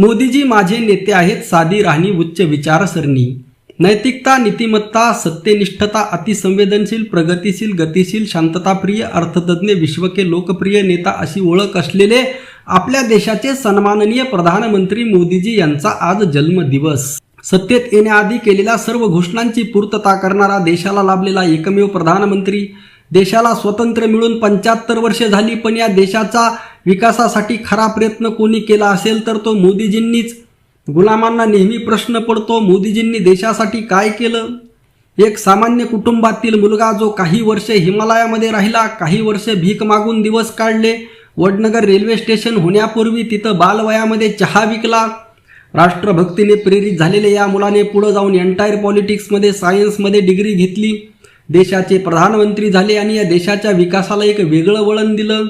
मोदीजी माझे नेते आहेत साधी राहणी उच्च विचारसरणी. नैतिकता नीतिमत्ता सत्यनिष्ठता अतिसंवेदनशील प्रगतिशील गतिशील शांतताप्रिय अर्थतज्ञ विश्वके लोकप्रिय नेता अशी ओळख असलेले आपल्या देशाचे सन्माननीय प्रधानमंत्री मोदीजी यांचा आज जन्मदिवस. सत्तेत येण्याआधी केलेल्या सर्व घोषणांची पूर्तता करणारा देशाला लाभलेला एकमेव प्रधानमंत्री. देशाला स्वतंत्र मिळून पंच्याहत्तर वर्षे झाली पण या देशाचा विकासासाठी खरा प्रयत्न कोणी केला असेल तर तो मोदीजींनीच. गुलामांना नेहमी प्रश्न पडतो मोदीजींनी देशासाठी काय केलं? एक सामान्य कुटुंबातील मुलगा जो काही वर्षे हिमालयामध्ये राहिला काही वर्षे भीक मागून दिवस काढले वडनगर रेल्वे स्टेशन होण्यापूर्वी तिथं बालवयामध्ये चहा विकला. राष्ट्रभक्तीने प्रेरित झालेल्या या मुलाने पुढे जाऊन एंटायर पॉलिटिक्समध्ये सायन्समध्ये डिग्री घेतली. देशाचे प्रधानमंत्री झाले आणि या देशाच्या विकासाला एक वेगळं वळण दिलं.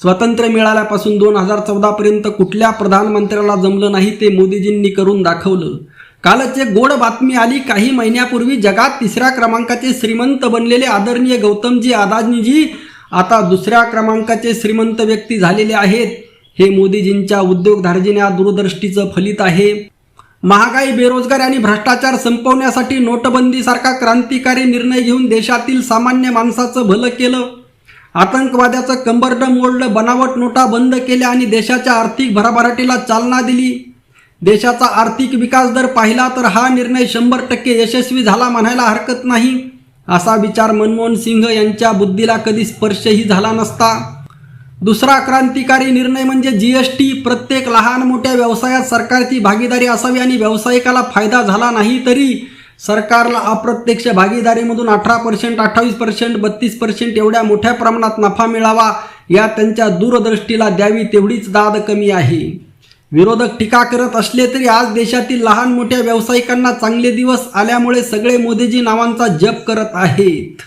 स्वातंत्र्य मिळाल्यापासून दोन हजार चौदापर्यंत कुठल्या प्रधानमंत्र्याला जमलं नाही ते मोदीजींनी करून दाखवलं. कालच एक गोड बातमी आली. काही महिन्यापूर्वी जगात तिसऱ्या क्रमांकाचे श्रीमंत बनलेले आदरणीय गौतमजी आदानीजी आता दुसऱ्या क्रमांकाचे श्रीमंत व्यक्ती झालेले आहेत. हे मोदीजींच्या उद्योगधार्जिन्या दूरदृष्टीचं फलित आहे. महागाई बेरोजगारी आणि भ्रष्टाचार संपवण्यासाठी नोटबंदीसारखा क्रांतिकारी निर्णय घेऊन देशातील सामान्य माणसाचं भलं केलं. आतंकवाद्याचं कंबरडं मोडलं बनावट नोटा बंद केल्या आणि देशाच्या आर्थिक भराभराटीला चालना दिली. देशाचा आर्थिक विकास दर पाहिला तर हा निर्णय शंभर टक्के यशस्वी झाला म्हणायला हरकत नाही असा विचार मनमोहन सिंह यांच्या बुद्धीला कधी स्पर्शही झाला नसता. दुसरा क्रांतिकारी निर्णय म्हणजे जी एस टी. प्रत्येक लहान मोठ्या व्यवसायात सरकारची भागीदारी असावी आणि व्यावसायिकाला फायदा झाला नाही तरी सरकारला अप्रत्यक्ष भागीदारीमधून अठरा पर्सेंट अठ्ठावीस पर्सेंट बत्तीस पर्सेंट एवढ्या मोठ्या प्रमाणात नफा मिळावा या त्यांच्या दूरदृष्टीला द्यावी तेवढीच दाद कमी आहे. विरोधक टीका करत असले तरी आज देशातील लहान मोठ्या व्यावसायिकांना चांगले दिवस आल्यामुळे सगळे मोदीजी नावांचा जप करत आहेत.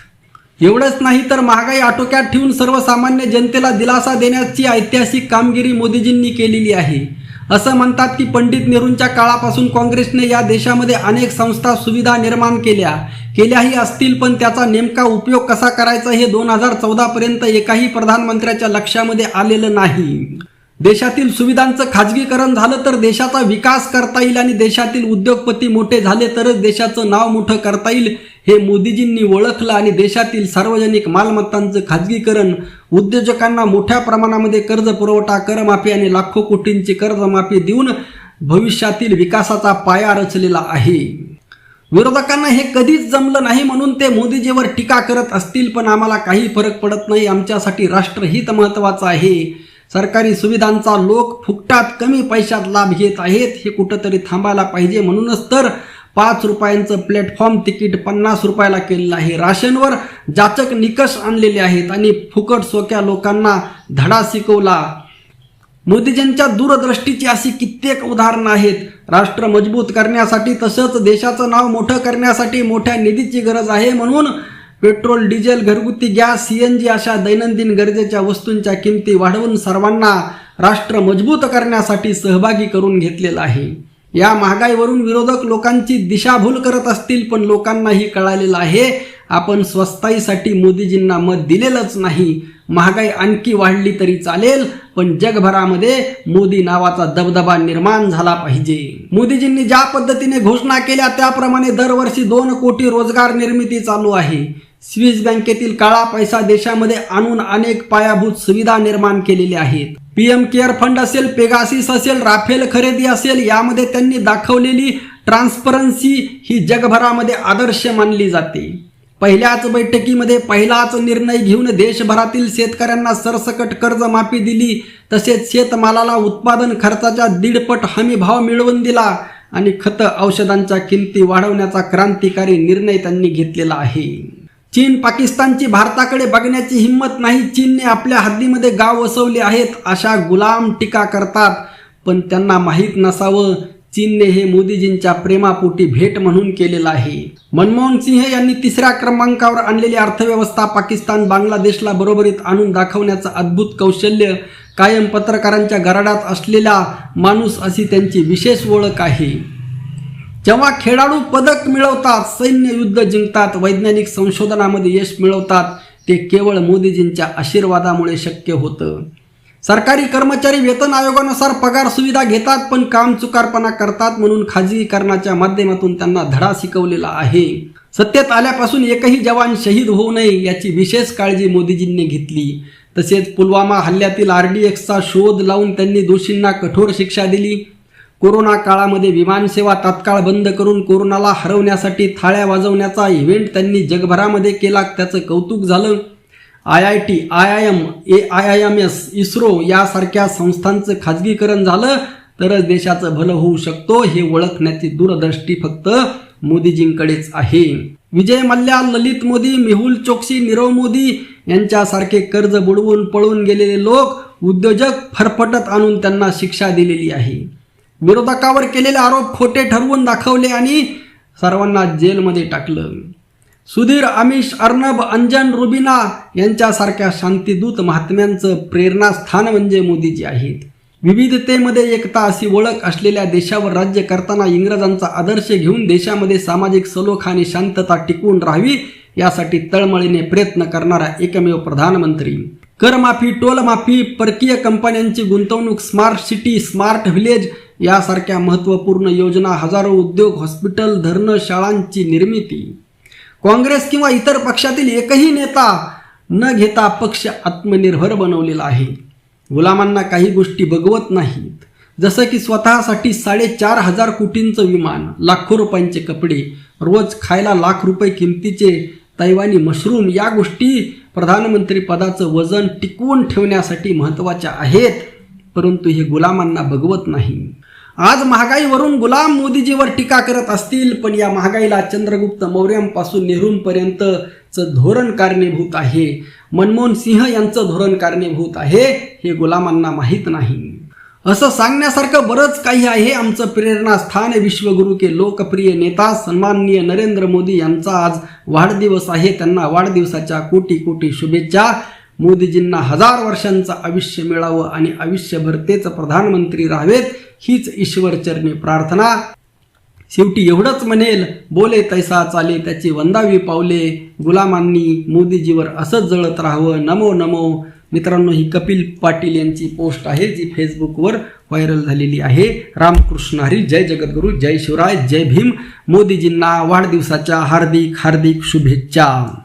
एवढंच नाही तर महागाई आटोक्यात ठेवून सर्वसामान्य जनतेला दिलासा देण्याची ऐतिहासिक कामगिरी मोदीजींनी केलेली आहे. असं म्हणतात की पंडित नेहरूंच्या काळापासून काँग्रेसने या देशामध्ये अनेक संस्था सुविधा निर्माण केल्या. केल्याही असतील पण त्याचा नेमका उपयोग कसा करायचा हे दोन हजार चौदापर्यंत एकाही प्रधानमंत्र्याच्या लक्षामध्ये आलेलं नाही. देशातील सुविधांचं खाजगीकरण झालं तर देशाचा विकास करता येईल आणि देशातील उद्योगपती मोठे झाले तरच देशाचं नाव मोठं करता येईल हे मोदीजींनी ओळखलं आणि देशातील सार्वजनिक मालमत्तांचं खाजगीकरण उद्योजकांना मोठ्या प्रमाणामध्ये कर्ज पुरवठा करमाफी आणि लाखो कोटींची कर्जमाफी देऊन भविष्यातील विकासाचा पाया रचलेला आहे. विरोधकांना हे कधीच जमलं नाही म्हणून ते मोदीजीवर टीका करत असतील पण आम्हाला काही फरक पडत नाही. आमच्यासाठी राष्ट्रहित महत्त्वाचं आहे. सरकारी सुविधांचा लोक फुकटात कमी पैशात लाभ घेत आहेत. हे कुठंतरी थांबायला पाहिजे म्हणूनच तर पाच रुपयांचं प्लॅटफॉर्म तिकीट पन्नास रुपयाला केलेलं आहे. राशनवर जाचक निकष आणलेले आहेत आणि फुकट सोक्या लोकांना धडा शिकवला. मोदीजींच्या दूरदृष्टीची अशी कित्येक उदाहरणं आहेत. राष्ट्र मजबूत करण्यासाठी तसंच देशाचं नाव मोठं करण्यासाठी मोठ्या निधीची गरज आहे म्हणून पेट्रोल डिझेल घरगुती गॅस सी एन जी अशा दैनंदिन गरजेच्या वस्तूंच्या किमती वाढवून सर्वांना राष्ट्र मजबूत करण्यासाठी सहभागी करून घेतलेला आहे. या महागाईवरून विरोधक लोकांची दिशाभूल करत असतील पण लोकांनाही कळालेलं आहे आपण स्वस्ताईसाठी मोदीजींना मत दिलेलंच नाही. महागाई आणखी वाढली तरी चालेल पण जगभरामध्ये मोदी नावाचा दबदबा निर्माण झाला पाहिजे. मोदीजींनी ज्या पद्धतीने घोषणा केल्या त्याप्रमाणे दरवर्षी दोन कोटी रोजगार निर्मिती चालू आहे. स्विस बँकेतील काळा पैसा देशामध्ये आणून अनेक पायाभूत सुविधा निर्माण केलेल्या आहेत. पीएम केअर फंड असेल पेगासिस असेल राफेल खरेदी असेल यामध्ये त्यांनी दाखवलेली ट्रान्सपरन्सी ही जगभरामध्ये आदर्श मानली जाते. पहिल्याच बैठकीमध्ये पहिलाच निर्णय घेऊन देशभरातील शेतकऱ्यांना सरसकट कर्जमाफी दिली तसेच शेतमालाला उत्पादन खर्चाच्या दीडपट हमी भाव मिळवून दिला आणि खत औषधांच्या किमती वाढवण्याचा क्रांतिकारी निर्णय त्यांनी घेतलेला आहे. चीन पाकिस्तानची भारताकडे बघण्याची हिंमत नाही. चीनने आपल्या हद्दीमध्ये गाव वसवले आहेत अशा गुलाम टीका करतात. पण त्यांना माहीत नसावं चीनने हे मोदीजींच्या प्रेमापोटी भेट म्हणून केलेलं आहे. मनमोहन सिंह यांनी तिसऱ्या क्रमांकावर आणलेली अर्थव्यवस्था पाकिस्तान बांगलादेशला बरोबरीत आणून दाखवण्याचं अद्भुत कौशल्य कायम पत्रकारांच्या गराडात असलेला माणूस अशी त्यांची विशेष ओळख आहे. जेव्हा खेळाडू पदक मिळवतात सैन्य युद्ध जिंकतात वैज्ञानिक संशोधनामध्ये यश मिळवतात ते केवळ मोदीजींच्या आशीर्वादामुळे शक्य होतं. सरकारी कर्मचारी वेतन आयोगानुसार पगार सुविधा घेतात पण काम चुकारपणा करतात म्हणून खाजगीकरणाच्या माध्यमातून त्यांना धडा शिकवलेला आहे. सत्तेत आल्यापासून एकही जवान शहीद होऊ नये याची विशेष काळजी मोदीजींनी घेतली. तसेच पुलवामा हल्ल्यातील आर डी एक्सचा शोध लावून त्यांनी दोषींना कठोर शिक्षा दिली. कोरोना काळामध्ये विमानसेवा तात्काळ बंद करून कोरोनाला हरवण्यासाठी थाळ्या वाजवण्याचा इव्हेंट त्यांनी जगभरामध्ये केला. त्याचं कौतुक झालं. I I T I I M A I I M S ISRO यासारख्या संस्थांचं खाजगीकरण झालं. तरच देशाचं भलं होऊ शकतो हे ओळखण्याची दूरदृष्टी फक्त मोदीजींकडेच आहे. विजय मल्ल्या ललित मोदी मेहुल चोक्सी नीरव मोदी यांच्यासारखे कर्ज बुडवून पळून गेलेले लोक उद्योजक फरफटत आणून त्यांना शिक्षा दिलेली आहे. विरोधकावर केलेले आरोप खोटे ठरवून दाखवले आणि सर्वांना जेलमध्ये टाकलं. सुधीर अमिष अर्णब अंजन रुबिना यांच्यासारख्या शांतीदूत महात्म्यांचं प्रेरणास्थान म्हणजे मोदीजी आहेत. विविधतेमध्ये एकता अशी ओळख असलेल्या देशावर राज्य करताना इंग्रजांचा आदर्श घेऊन देशामध्ये सामाजिक सलोख आणि शांतता टिकवून राहावी यासाठी तळमळीने प्रयत्न करणारा एकमेव प्रधानमंत्री. करमाफी टोलमाफी परकीय कंपन्यांची गुंतवणूक स्मार्ट सिटी स्मार्ट व्हिलेज यासारख्या महत्त्वपूर्ण योजना हजारो उद्योग हॉस्पिटल धरणं शाळांची निर्मिती. काँग्रेस किंवा इतर पक्षातील एकही नेता न घेता पक्ष आत्मनिर्भर बनवलेला आहे. गुलामांना काही गोष्टी बघवत नाहीत. जसं की स्वतःसाठी साडेचार हजार कोटींचं विमान लाखो रुपयांचे कपडे रोज खायला लाख रुपये किमतीचे तैवानी मशरूम या गोष्टी प्रधानमंत्री पदाचं वजन टिकवून ठेवण्यासाठी महत्त्वाच्या आहेत परंतु हे गुलामांना बघवत नाही. आज महागाईवरून गुलाम मोदीजीवर टीका करत असतील पण या महागाईला चंद्रगुप्त मौर्यांपासून नेहरूंपर्यंतचं धोरण कारणीभूत आहे. मनमोहन सिंह यांचं धोरण कारणीभूत आहे हे गुलामांना माहीत नाही. असं सांगण्यासारखं बरंच काही आहे आमचं प्रेरणास्थान. विश्वगुरु के लोकप्रिय नेता सन्माननीय नरेंद्र मोदी यांचा आज वाढदिवस आहे. त्यांना वाढदिवसाच्या कोटी कोटी शुभेच्छा. मोदीजींना हजार वर्षांचं आयुष्य मिळावं आणि आयुष्यभर तेच प्रधानमंत्री राहावेत हीच ईश्वरचरणी प्रार्थना. शेवटी एवढंच म्हणेल बोले तैसा चाले त्याची वंदावी पावले. गुलामांनी मोदीजीवर असंच जळत राहावं. नमो नमो. मित्रांनो ही कपिल पाटील यांची पोस्ट आहे जी फेसबुकवर व्हायरल झालेली आहे. रामकृष्ण हरी जय जगद्गुरू जय शिवराय जय भीम. मोदीजींना वाढदिवसाच्या हार्दिक हार्दिक शुभेच्छा.